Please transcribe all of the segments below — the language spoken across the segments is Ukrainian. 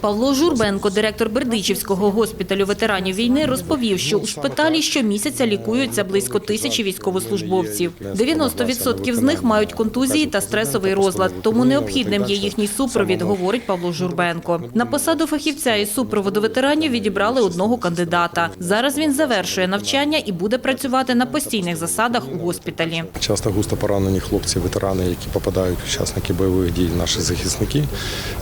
Павло Журбенко, директор Бердичівського госпіталю ветеранів війни, розповів, що у шпиталі щомісяця лікуються близько тисячі військовослужбовців. 90% з них мають контузії та стресовий розлад, тому необхідним є їхній супровід, говорить Павло Журбенко. На посаду фахівця із супроводу ветеранів відібрали одного кандидата. Зараз він завершує навчання і буде працювати на постійних засадах у госпіталі. Часто густо поранені хлопці, ветерани, які попадають учасники бойових дій, наші захисники,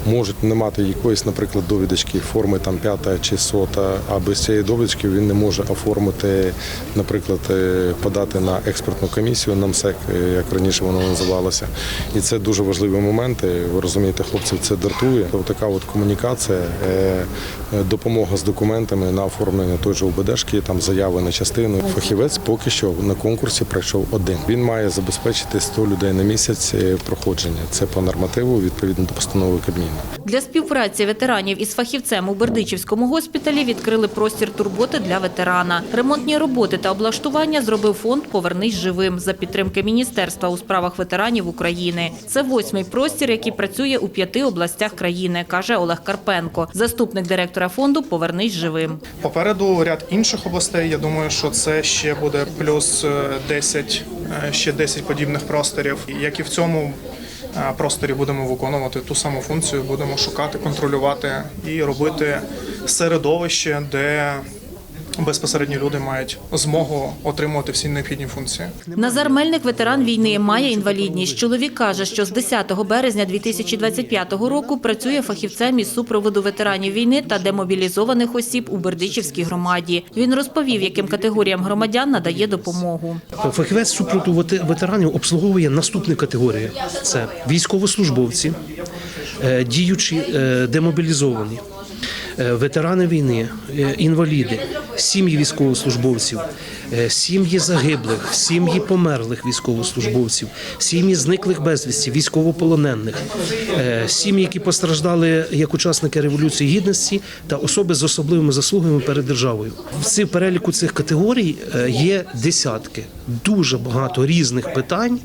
можуть не мати якоїсь, наприклад, довідочки форми там п'ята чи сота, а без цієї довідочки він не може оформити, наприклад, е, подати на експертну комісію на МСЕК, е, як раніше воно називалося. І це дуже важливі моменти. Ви розумієте, хлопців це дратує. Така от комунікація, е, допомога з документами на оформлення той же УБДшки, там заяви на частину. Фахівець поки що на конкурсі пройшов один. Він має забезпечити 100 людей на місяць проходження. Це по нормативу відповідно до постанови Кабміну. Для співпраці ветеранів із фахівцем у Бердичівському госпіталі відкрили простір турботи для ветерана. Ремонтні роботи та облаштування зробив фонд Повернись живим за підтримки Міністерства у справах ветеранів України. Це восьмий простір, який працює у п'яти областях країни, каже Олег Карпенко, заступник директора фонду Повернись живим. Попереду ряд інших областей. Я думаю, що це ще буде плюс е, 10, е, ще 10 подібних просторів. Як і в цьому е, просторі будемо виконувати ту саму функцію, будемо шукати, контролювати і робити середовище, де безпосередньо люди мають змогу отримувати всі необхідні функції. Назар Мельник, ветеран війни, має інвалідність. Чоловік каже, що з 10 березня 2025 року працює фахівцем із супроводу ветеранів війни та демобілізованих осіб у Бердичівській громаді. Він розповів, яким категоріям громадян надає допомогу. Фахівець супроту вете- ветеранів обслуговує наступні категорії: це військовослужбовці, е, діючі е, демобілізовані, ветерани війни, е, інваліди, сім'ї військовослужбовців, е, сім'ї загиблих, сім'ї померлих військовослужбовців, сім'ї зниклих безвісті, військовополонених, е, сім'ї, які постраждали як учасники революції гідності та особи з особливими заслугами перед державою. В переліку цих категорій е, є десятки, дуже багато різних питань.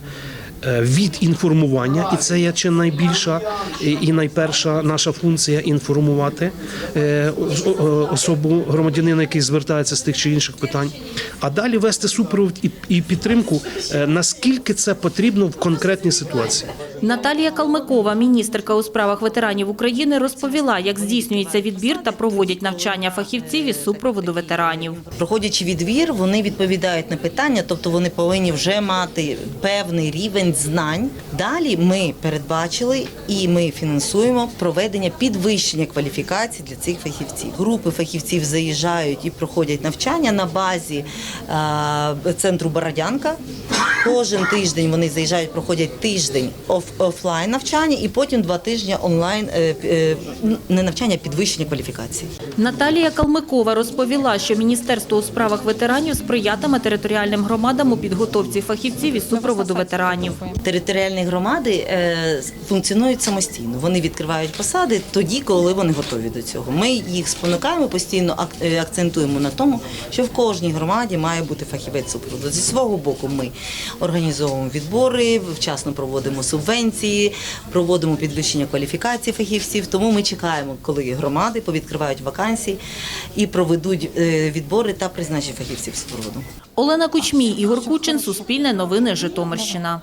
Е, Від інформування, і це є чи найбільша і найперша наша функція інформувати е, о- особу громадянина, який звертається з тих чи інших питань. А далі вести супровід і, підтримку, е, наскільки це потрібно в конкретній ситуації. Наталія Калмикова, міністерка у справах ветеранів України, розповіла, як здійснюється відбір та проводять навчання фахівців із супроводу ветеранів. Проходячи відбір, вони відповідають на питання, тобто вони повинні вже мати певний рівень знань. Далі ми передбачили і ми фінансуємо проведення підвищення кваліфікації для цих фахівців. Групи фахівців заїжджають і проходять навчання на базі е, центру Бородянка. Кожен тиждень вони заїжджають, проходять тиждень оф, офлайн навчання і потім два тижні онлайн е, е, не навчання, а підвищення кваліфікації. Наталія Калмикова розповіла, що Міністерство у справах ветеранів сприятиме територіальним громадам у підготовці фахівців із супроводу ветеранів. Територіальні громади е, функціонують самостійно. Вони відкривають посади тоді, коли вони готові до цього. Ми їх спонукаємо постійно, е, акцентуємо на тому, що в кожній громаді має бути фахівець супроводу. Зі свого боку, ми організовуємо відбори, вчасно проводимо субвенції, проводимо підвищення кваліфікації фахівців. Тому ми чекаємо, коли громади повідкривають вакансії і проведуть е, відбори та призначать фахівців супроводу. Олена Кучмій, Ігор Кучин, Суспільне новини, Житомирщина.